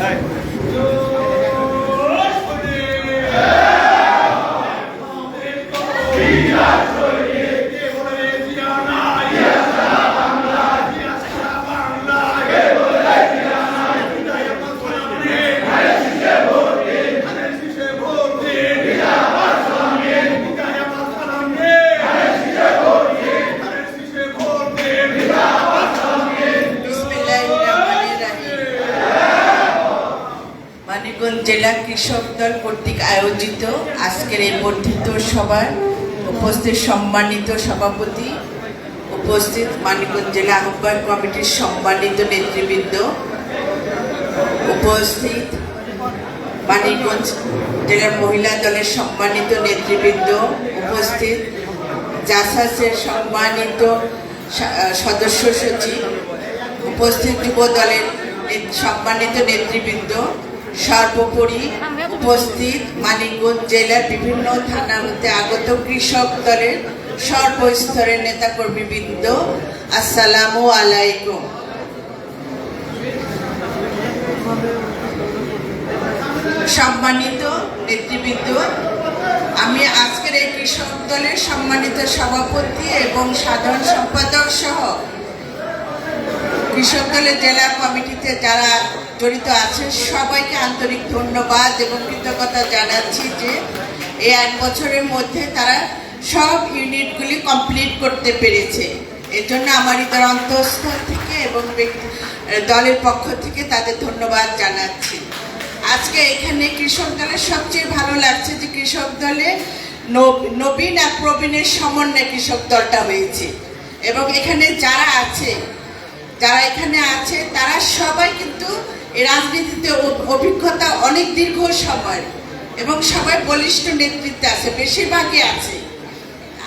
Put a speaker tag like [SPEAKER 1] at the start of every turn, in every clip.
[SPEAKER 1] মানিকগঞ্জ জেলা কৃষক দল কর্তৃক আয়োজিত আজকের এই বর্ধিত সভায় উপস্থিত সম্মানিত সভাপতি, উপস্থিত মানিকগঞ্জ জেলা আহ্বায়ক কমিটির সম্মানিত নেতৃবৃন্দ, উপস্থিত মানিকগঞ্জ জেলার মহিলা দলের সম্মানিত নেতৃবৃন্দ, উপস্থিত জাসাসের সম্মানিত সদস্য সচিব, উপস্থিত যুব দলের সম্মানিত নেতৃবৃন্দ সর্বোপরি উপস্থিত মানিকগঞ্জ জেলার বিভিন্ন থানা হতে আগত কৃষক দলের সর্বস্তরের নেতাকর্মীবৃন্দ আসসালামু আলাইকুম। সম্মানিত নেতৃবৃন্দ আমি আজকের এই কৃষক দলের সম্মানিত সভাপতি এবং সাধারণ সম্পাদক সহ কৃষক দলের জেলা কমিটিতে যারা জড়িত আছে। সবাইকে আন্তরিক ধন্যবাদ এবং কৃতজ্ঞতা জানাচ্ছি যে এই এক বছরের মধ্যে তারা সব ইউনিটগুলি কমপ্লিট করতে পেরেছে। এর জন্য আমার হৃদয়ের অন্তঃস্থল থেকে এবং দলের পক্ষ থেকে তাদের ধন্যবাদ জানাচ্ছি। আজকে এখানে কৃষক দলের সবচেয়ে ভালো লাগছে যে কৃষক দলে নব- নবীন আর প্রবীণের সমন্বয়ে কৃষক দলটা হয়েছে। এবং এখানে যারা আছে, যারা এখানে আছে, তারা সবাই কিন্তু রাজনীতিতে অভিজ্ঞতা অনেক দীর্ঘ সময় এবং সবাই বলিষ্ঠ নেতৃত্বে আছে, বেশিরভাগই আছে।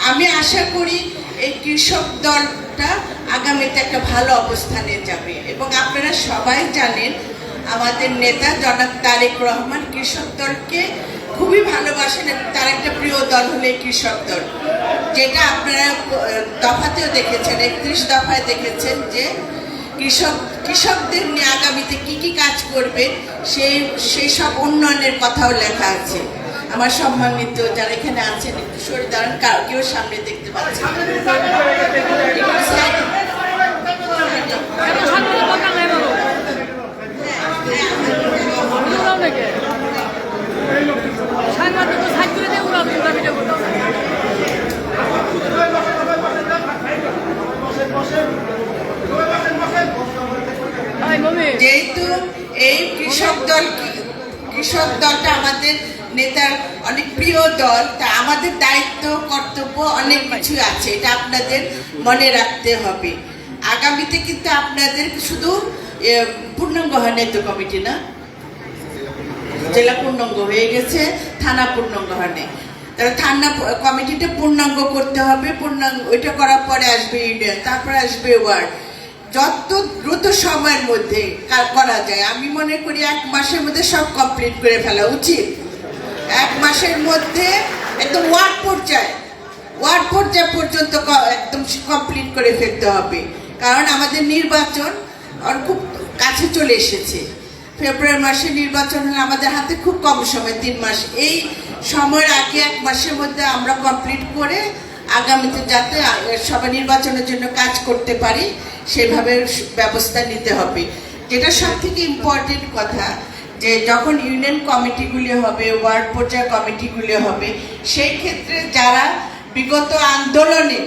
[SPEAKER 1] আমি আশা করি এই কৃষক দলটা আগামীতে একটা ভালো অবস্থানে যাবে এবং আপনারা সবাই জানেন, আমাদের নেতা জনাব তারেক রহমান কৃষক দলকে খুবই ভালোবাসেন এবং তার একটা প্রিয় দল হলো কৃষক দল। যেটা আপনারা দফাতেও দেখেছেন, একত্রিশ দফায় দেখেছেন যে কৃষক কৃষকদের নিয়ে আগামীতে কি কি কাজ করবে সেই সেই সব উন্নয়নের কথাও লেখা আছে আমার সম্মানিত যারা এখানে আছেন একটু সরে দাঁড়ান কাউ- সামনে দেখতে পাচ্ছি না। একটু যেহেতু এই কৃষক দল কৃষক দলটা আমাদের নেতার অনেক প্রিয় দল, তা আমাদের দায়িত্ব, কর্তব্য অনেক কিছু আছে, এটা আপনাদের মনে রাখতে হবে। আগামীতে কিন্তু আপনাদের শুধু পূর্ণাঙ্গ হয় তো কমিটি না? জেলা পূর্ণাঙ্গ হয়ে গেছে, থানা পূর্ণাঙ্গ হয় তাহলে থানা কমিটিটা পূর্ণাঙ্গ করতে হবে, পূর্ণাঙ্গ, ওইটা করার পরে আসবে ইউনিয়ন তারপরে আসবে ওয়ার্ড যত দ্রুত সময়ের মধ্যে করা যায়, আমি মনে করি এক মাসের মধ্যে সব কমপ্লিট করে ফেলা উচিত। এক মাসের মধ্যে একদম ওয়ার্ড পর্যায়ে ওয়ার্ড পর্যায় পর্যন্ত একদম কমপ্লিট করে ফেলতে হবে। কারণ আমাদের নির্বাচন খুব কাছে চলে এসেছে। ফেব্রুয়ারি মাসে নির্বাচন হলে আমাদের হাতে খুব কম সময়, তিন মাস। এই সময়ের আগে এক মাসের মধ্যে আমরা কমপ্লিট করে আগামীতে যাতে সবাই নির্বাচনের জন্য কাজ করতে পারি, সেভাবে ব্যবস্থা নিতে হবে। যেটা সব থেকে ইম্পর্টেন্ট কথা, যে যখন ইউনিয়ন কমিটিগুলি হবে ওয়ার্ড পর্যায়ে কমিটিগুলি হবে, সেই ক্ষেত্রে যারা বিগত আন্দোলনে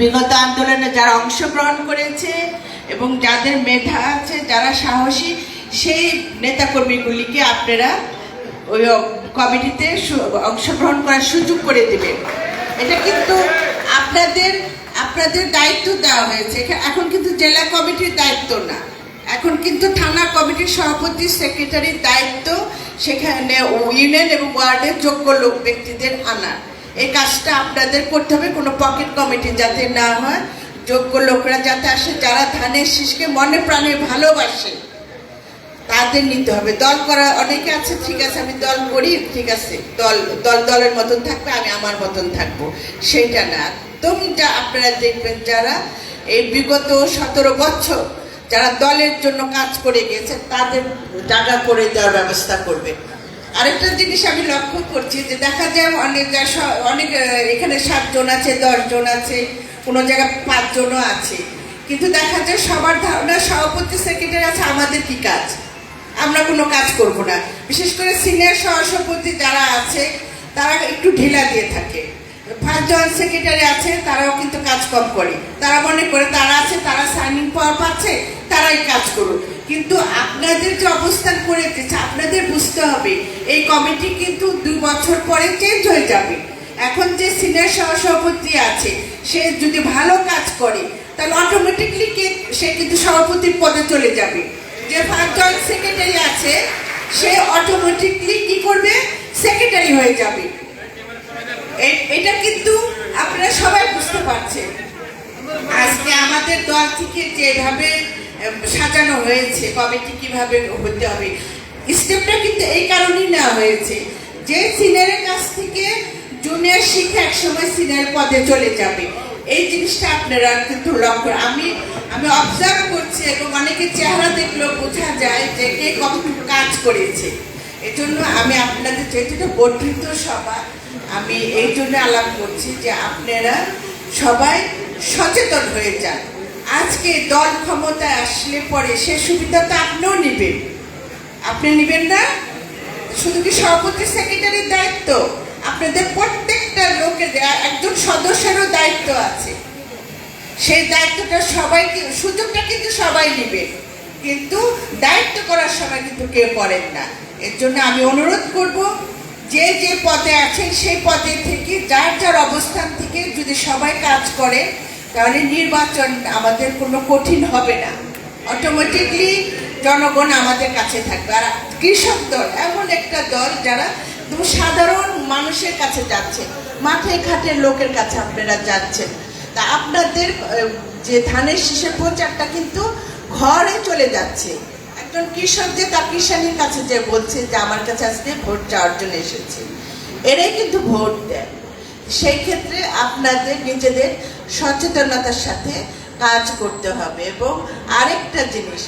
[SPEAKER 1] বিগত আন্দোলনে যারা অংশগ্রহণ করেছে এবং যাদের মেধা আছে, যারা সাহসী, সেই নেতাকর্মীগুলিকে আপনারা ওই কমিটিতে অংশগ্রহণ করার সুযোগ করে দেবেন। এটা কিন্তু আপনাদের আপনাদের দায়িত্ব দেওয়া হয়েছে। এখন কিন্তু জেলা কমিটির দায়িত্ব না। এখন কিন্তু থানা কমিটির সভাপতি, সেক্রেটারির দায়িত্ব, সেখানে ইউনিয়ন এবং ওয়ার্ডের যোগ্য লোক ব্যক্তিদের আনা। এই কাজটা আপনাদের করতে হবে, কোনো পকেট কমিটি যাতে না হয়। যোগ্য লোকরা যাতে আসে, যারা ধানের শীষকে মনে প্রাণে ভালোবাসে তাদের নিতে হবে। দল করা অনেকে আছে, ঠিক আছে, আমি দল করি, ঠিক আছে। দল দল, দলের মতন থাকবে, আমি আমার মতন থাকব। সেটা না। একদম যা আপনারা দেখবেন যারা এই বিগত সতেরো বছর যারা দলের জন্য কাজ করে গেছে, তাদের টাকা করে দেওয়ার ব্যবস্থা করবে। আরেকটা জিনিস আমি লক্ষ্য করছি যে দেখা যায় অনেক অনেক এখানে সাতজন আছে, দশজন আছে, কোনো জায়গায় পাঁচজনও আছে। কিন্তু দেখা যায় সবার ধারণা সভাপতি, সেক্রেটারি আছে, আমাদের কি কাজ? আমরা কোনো কাজ করব না। বিশেষ করে সিনিয়র সহসভাপতি যারা আছে, তারা একটু ঢিলা দিয়ে থাকে। ফার্স্ট জয়েন্ট সেক্রেটারি আছে, তারাও কিন্তু কাজ কম করে। তারা মনে করে তারা আছে, তারা সাইনিং পাওয়ার পাচ্ছে, তারাই কাজ করুক। কিন্তু আপনাদের যে অবস্থান করে দিচ্ছে আপনাদের বুঝতে হবে, এই কমিটি কিন্তু দু বছর পরে চেঞ্জ হয়ে যাবে। এখন যে সিনিয়র সহসভাপতি আছে, সে যদি ভালো কাজ করে, তাহলে অটোমেটিকলি সে কিন্তু সভাপতির পদে চলে যাবে। যে ফার্স্ট জয়েন্ট সেক্রেটারি আছে, সে অটোমেটিকলি কি করবে? সেক্রেটারি হয়ে যাবে। এটা কিন্তু আপনারা সবাই বুঝতে পারছেন। আজকে আমাদের দল থেকে যেভাবে সাজানো হয়েছে কমিটি কীভাবে হতে হবে স্টেপটা কিন্তু এই কারণেই নেওয়া হয়েছে। যে সিনিয়রের কাছ থেকে জুনিয়র শিক্ষা একসময় সিনিয়র পদে চলে যাবে। এই জিনিসটা আপনারা কিন্তু লক্ষ্য আমি আমি অবজার্ভ করছি এবং অনেকের চেহারা দেখলেও বোঝা যায় যে কে কতটুকু কাজ করেছে। এই জন্য আমি আপনাদের যেহেতু বর্ধিত সভা, আমি এই জন্য আলাপ করছি যে আপনারা সবাই সচেতন হয়ে যান। আজকে দল ক্ষমতায় আসলে পরে সে সুবিধা তো আপনিও নেবেন। আপনি নেবেন না? শুধু কি সভাপতি সেক্রেটারির দায়িত্ব? আপনাদের প্রত্যেকটা লোকের, একজন সদস্যেরও দায়িত্ব আছে। সেই দায়িত্বটা সবাইকে, সুযোগটা কিন্তু সবাই নেবে। কিন্তু দায়িত্ব করার সময় কিন্তু কেউ করেন না। এর জন্য আমি অনুরোধ করব, যে যে পদে আছেন সেই পদে থেকে, যার যার অবস্থান থেকে যদি সবাই কাজ করে, তাহলে নির্বাচন আমাদের কোনো কঠিন হবে না। অটোমেটিকলি জনগণ আমাদের কাছে থাকবে। আর কৃষক দল, এমন একটা দল যারা সাধারণ মানুষের কাছে যাচ্ছে, মাঠে ঘাটের লোকের কাছে আপনারা যাচ্ছেন। তা আপনাদের যে ধানের শীষের প্রচারটা কিন্তু ঘরে চলে যাচ্ছে। একজন কৃষক যে তার কৃষানির কাছে যে বলছে যে আমার কাছে আজকে ভোট চাওয়ার জন্য এসেছে, এরাই কিন্তু ভোট দেয়। সেই ক্ষেত্রে আপনাদের নিজেদের সচেতনতার সাথে কাজ করতে হবে। এবং আরেকটা জিনিস,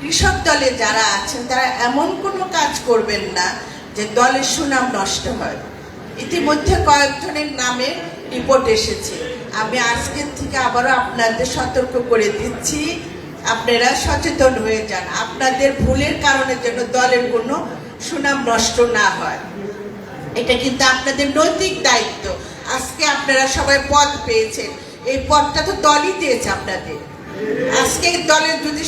[SPEAKER 1] কৃষক দলে যারা আছেন, তারা এমন কোনো কাজ করবেন না যে দলের সুনাম নষ্ট হয়। ইতিমধ্যে কয়েকজনের নামে রিপোর্ট এসেছে। আমি আজকের থেকে আবারও আপনাদের সতর্ক করে দিচ্ছি। আপনারা সচেতন হয়ে যান। আপনাদের ভুলের কারণে যেন দলের কোনো সুনাম নষ্ট না হয়। এটা কিন্তু আপনাদের নৈতিক দায়িত্ব। আজকে আপনারা সবাই পদ পেয়েছেন। এই পদটা তো দলই দিয়েছে আপনাদের। আজকে দলের যদি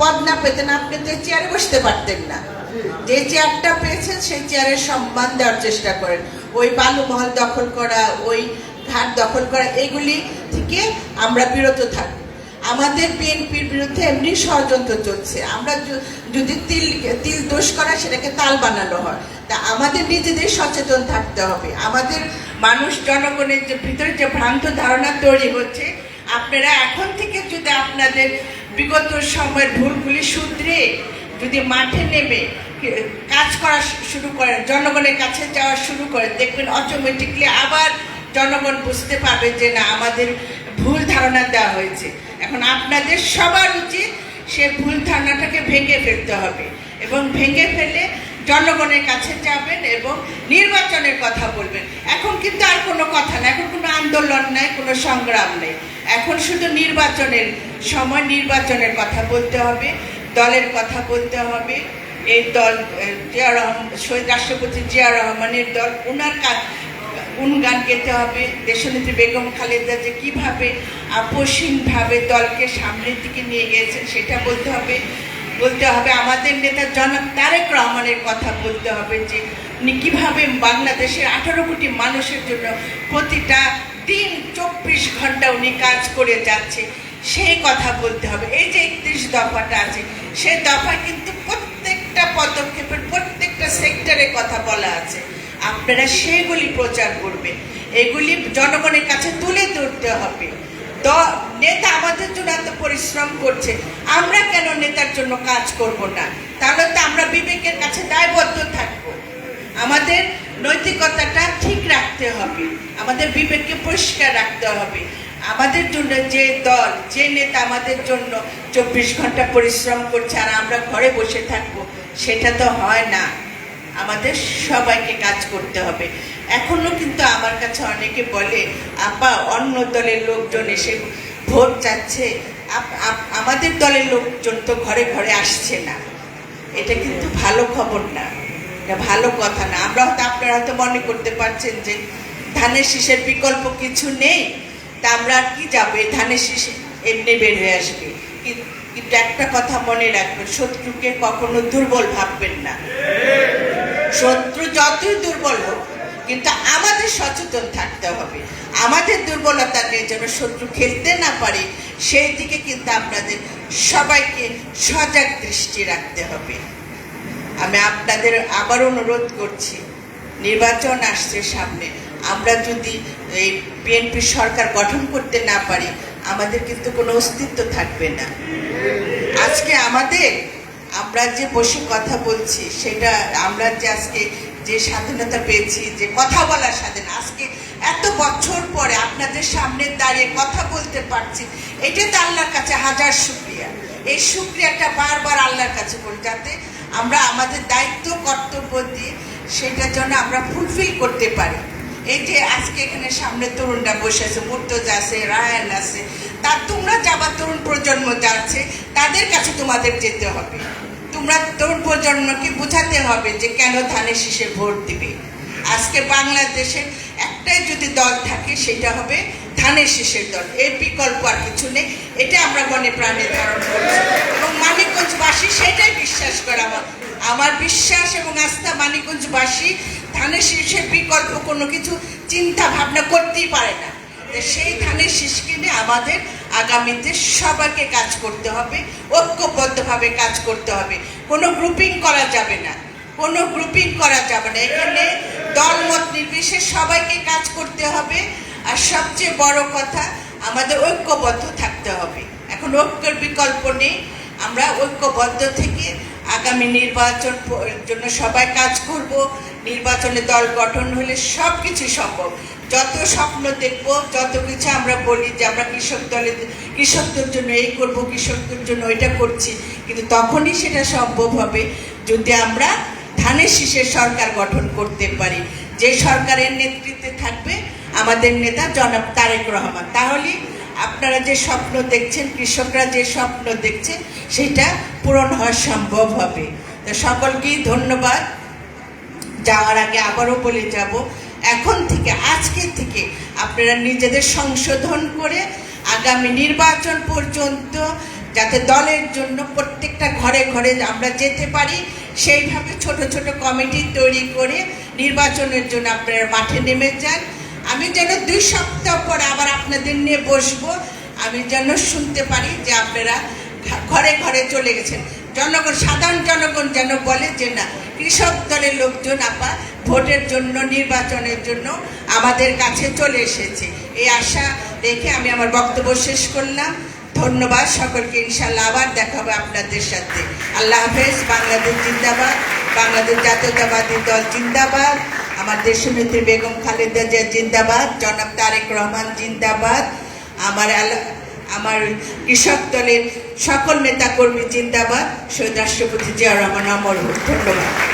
[SPEAKER 1] পদ না পেতেন আপনি তো চেয়ারে বসতে পারতেন না। যে চেয়ারটা পেয়েছেন সেই চেয়ারের সম্মান দেওয়ার চেষ্টা করেন। ওই বালুমহল দখল করা, ওই ঘাট দখল করা, এগুলি থেকে আমরা বিরত থাকব আমাদের বিএনপির বিরুদ্ধে এমনি ষড়যন্ত্র চলছে। আমরা যদি তিল তিল দোষ করা, সেটাকে তাল বানানো হয়। তা আমাদের নিজেদের সচেতন থাকতে হবে। আমাদের মানুষ জনগণের যে ভিতরে যে ভ্রান্ত ধারণা তৈরি হচ্ছে, আপনারা এখন থেকে যদি আপনাদের বিগত সময়ের ভুলগুলি শুধরে যদি মাঠে নেমে কাজ করা শুরু করেন, জনগণের কাছে যাওয়া শুরু করেন, দেখবেন অটোমেটিকলি আবার জনগণ বুঝতে পারবে যে না, আমাদের ভুল ধারণা দেওয়া হয়েছে। এখন আপনাদের সবার উচিত সে ভুল ধারণাটাকে ভেঙে ফেলতে হবে এবং ভেঙে ফেলে জনগণের কাছে যাবেন এবং নির্বাচনের কথা বলবেন। এখন কিন্তু আর কোনো কথা না, এখন কোনো আন্দোলন নাই, কোনো সংগ্রাম নেই। এখন শুধু নির্বাচনের সময় নির্বাচনের কথা বলতে হবে, দলের কথা বলতে হবে। এই দল জিয়া রহমান শহীদ রাষ্ট্রপতি জিয়া রহমানের দল ওনার গুণগান গেতে হবে? দেশনেত্রী বেগম খালেদা যে কীভাবে আপোষহীনভাবে দলকে সামনের দিকে নিয়ে গিয়েছেন সেটা বলতে হবে। বলতে হবে আমাদের নেতা জনাব তারেক রহমানের কথা বলতে হবে যে, উনি কীভাবে বাংলাদেশের আঠারো কোটি মানুষের জন্য প্রতিটা দিন চব্বিশ ঘণ্টা উনি কাজ করে যাচ্ছে, সেই কথা বলতে হবে। এই যে একত্রিশ দফাটা আছে সেই দফা কিন্তু প্রত্যেকটা পদক্ষেপের প্রত্যেকটা সেক্টরের কথা বলা আছে। আপনারা সেগুলি প্রচার করবেন। এগুলি জনগণের কাছে তুলে ধরতে হবে। নেতা আমাদের জন্য এত পরিশ্রম করছে। আমরা কেন নেতার জন্য কাজ করব না? তাহলে তো আমরা বিবেকের কাছে দায়বদ্ধ থাকব। আমাদের নৈতিকতাটা ঠিক রাখতে হবে। আমাদের বিবেককে পরিষ্কার রাখতে হবে। আমাদের জন্য যে দল, যে নেতা আমাদের জন্য চব্বিশ ঘণ্টা পরিশ্রম করছে আর আমরা ঘরে বসে থাকব, সেটা তো হয় না। আমাদের সবাইকে কাজ করতে হবে। এখনও কিন্তু আমার কাছে অনেকে বলে, আপা, অন্য দলের লোকজন এসে ভোট আপ- আমাদের দলের লোকজন তো ঘরে ঘরে আসছে না। এটা কিন্তু ভালো খবর না। এটা ভালো কথা না। আমরা হয়তো আপনারা হয়তো মনে করতে পারছেন যে, ধানের শীষের বিকল্প কিছু নেই। তা আমরা আর কি যাব? এই ধানের শীষ এমনি বের হয়ে আসবে। কিন্তু একটা কথা মনে রাখবেন, শত্রুকে কখনো দুর্বল ভাববেন না। শত্রু যতই দুর্বল হোক, কিন্তু আমাদের সচেতন থাকতে হবে। আমাদের দুর্বলতা নিয়ে যেন শত্রু খেলতে না পারে, সেই দিকে কিন্তু আপনাদের সবাইকে সজাগ দৃষ্টি রাখতে হবে। আমি আপনাদের আবার অনুরোধ করছি, নির্বাচন আসছে সামনে। আমরা যদি এই বিএনপি সরকার গঠন করতে না পারি, আমাদের কিন্তু কোনো অস্তিত্ব থাকবে না। আজকে আমাদের আমরা যে বসে কথা বলছি, সেটা আমরা যে আজকে যে স্বাধীনতা পেয়েছি, যে কথা বলার স্বাধীন আজকে এত বছর পরে আপনাদের সামনে দাঁড়িয়ে কথা বলতে পারছি এটা তো আল্লাহর কাছে হাজার শুক্রিয়া। এই শুক্রিয়াটা বারবার আল্লাহর কাছে করি, যাতে আমরা আমাদের দায়িত্ব, কর্তব্য দিয়ে সেটার জন্য আমরা ফুলফিল করতে পারি। এই যে আজকে এখানে সামনে তরুণরা বসে আছে, মুর্তজা আছে, রায়ান আছে তার তোমরা যাবার তরুণ প্রজন্ম যাচ্ছে, তাদের কাছে তোমাদের যেতে হবে। তোমরা তরুণ প্রজন্মকে বোঝাতে হবে যে কেন ধানের শীষে ভোট দিবে। আজকে বাংলাদেশে একটাই যদি দল থাকে, সেটা হবে ধানের শীষের দল। এর বিকল্প আর কিছু নেই। এটা আমরা মনে প্রাণে ধারণ করছি। এবং মানিকগঞ্জবাসী সেটাই বিশ্বাস করে আমার। আমার বিশ্বাস এবং আস্থা মানিকগঞ্জবাসী ধানের শীষের বিকল্প কোনো কিছু চিন্তা ভাবনা করতেই পারে না। সেই ধানের আমাদের আগামীতে সবাইকে কাজ করতে হবে, ঐক্যবদ্ধভাবে কাজ করতে হবে। কোনো গ্রুপিং করা যাবে না, কোনো গ্রুপিং করা যাবে না। এখানে দলমত নির্বিশেষে সবাইকে কাজ করতে হবে। আর সবচেয়ে বড় কথা, আমাদের ঐক্যবদ্ধ থাকতে হবে। এখন ঐক্যের বিকল্প নেই। আমরা ঐক্যবদ্ধ থেকে আগামী নির্বাচন জন্য সবাই কাজ করব। নির্বাচনে দল গঠন হলে সব কিছু সম্ভব। যত স্বপ্ন দেখব, যত কিছু আমরা বলি যে আমরা কৃষক দলে, কৃষকদের জন্য এই করব, কৃষকদের জন্য ওইটা করছি, কিন্তু তখনই সেটা সম্ভব হবে যদি আমরা ধানের শীষের সরকার গঠন করতে পারি। যে সরকারের নেতৃত্বে থাকবে আমাদের নেতা জনাব তারেক রহমান। তাহলে আপনারা যে স্বপ্ন দেখছেন, কৃষকরা যে স্বপ্ন দেখছে, সেটা পূরণ হওয়া সম্ভব হবে। তো সকলকেই ধন্যবাদ। যাওয়ার আগে আবারও বলে যাব এখন থেকে, আজকে থেকে আপনারা নিজেদের সংশোধন করে আগামী নির্বাচন পর্যন্ত যাতে দলের জন্য প্রত্যেকটা ঘরে ঘরে আমরা যেতে পারি, সেইভাবে ছোট ছোট কমিটি তৈরি করে নির্বাচনের জন্য আপনারা মাঠে নেমে যান। আমি যেন দুই সপ্তাহ পর আবার আপনাদের নিয়ে বসবো, আমি যেন শুনতে পারি যে আপনারা ঘরে ঘরে চলে গেছেন। জনগণ, সাধারণ জনগণ যেন বলে যে না, কৃষক দলের লোকজন আপা ভোটের জন্য, নির্বাচনের জন্য আমাদের কাছে চলে এসেছে। এই আশা রেখে আমি আমার বক্তব্য শেষ করলাম। ধন্যবাদ সকলকে ইনশাল্লাহ আবার দেখা হবে আপনাদের সাথে। আল্লাহ হাফেজ, বাংলাদেশ জিন্দাবাদ, বাংলাদেশ জাতীয়তাবাদী দল জিন্দাবাদ, আমার দেশনেত্রী বেগম খালেদা জিয়া জিন্দাবাদ, জনাব তারেক রহমান জিন্দাবাদ, আমার আমার কৃষক দলের সকল নেতাকর্মী জিন্দাবাদ সৈয়দ রাষ্ট্রপতি জিয়া রহমান অমর। ধন্যবাদ